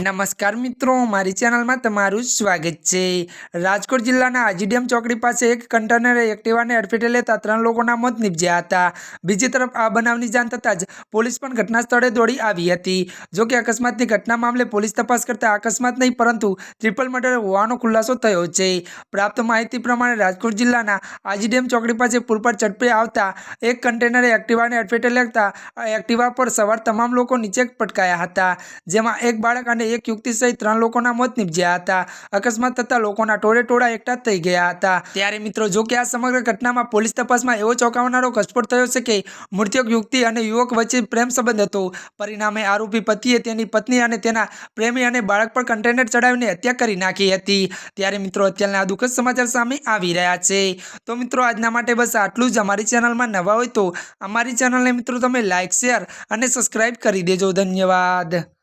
નમસ્કાર મિત્રો, મારી ચેનલમાં તમારું સ્વાગત છે. રાજકોટ જિલ્લાના આજીડીએમ ચોકડી પાસે એક કન્ટેનરે એક્ટિવાને અડફેટે લેતા ત્રણ લોકોના મોત નીપજ્યા હતા. બીજી તરફ આ બનાવની જાણ થતાં જ પોલીસ પણ ઘટના સ્થળે દોડી આવી હતી. જો કે અકસ્માતની ઘટના મામલે પોલીસ તપાસ કરતા અકસ્માત નહીં, પરંતુ ટ્રિપલ મર્ડર હોવાનો ખુલાસો થયો છે. પ્રાપ્ત માહિતી પ્રમાણે રાજકોટ જિલ્લાના આજીડીએમ ચોકડી પાસે પુલ પર ઝડપે આવતા એક કન્ટેનરે એક્ટિવાને અડફેટે લેતા, એક્ટિવા પર સવાર તમામ લોકો નીચે પટકાયા હતા. જેમાં એક બાળક અને એક યુવતી સહિત ત્રણ લોકોના મોત નીપજ્યા હતા. અકસ્માત થતાં લોકોના ટોળે ટોળા એકઠા થઈ ગયા હતા. ત્યારે મિત્રો, જો કે આ સમગ્ર ઘટનામાં પોલીસ તપાસમાં એવો ચોંકાવનારો ઘટસ્ફોટ થયો છે કે મૃતક યુવતી અને યુવક વચ્ચે પ્રેમ સંબંધ હતો. પરિણામે આરોપી પતિએ તેની પત્ની અને તેના પ્રેમી અને બાળક પર કન્ટેનર ચડાવીને હત્યા કરી નાખી હતી. ત્યારે મિત્રો, અત્યારના આ દુઃખદ સમાચાર સામે આવી રહ્યા છે. તો મિત્રો, આજના માટે બસ આટલું જ. અમારી ચેનલમાં નવા હોય તો અમારી ચેનલને મિત્રો, તમે લાઇક શેર અને સબસ્ક્રાઇબ કરી દેજો. ધન્યવાદ.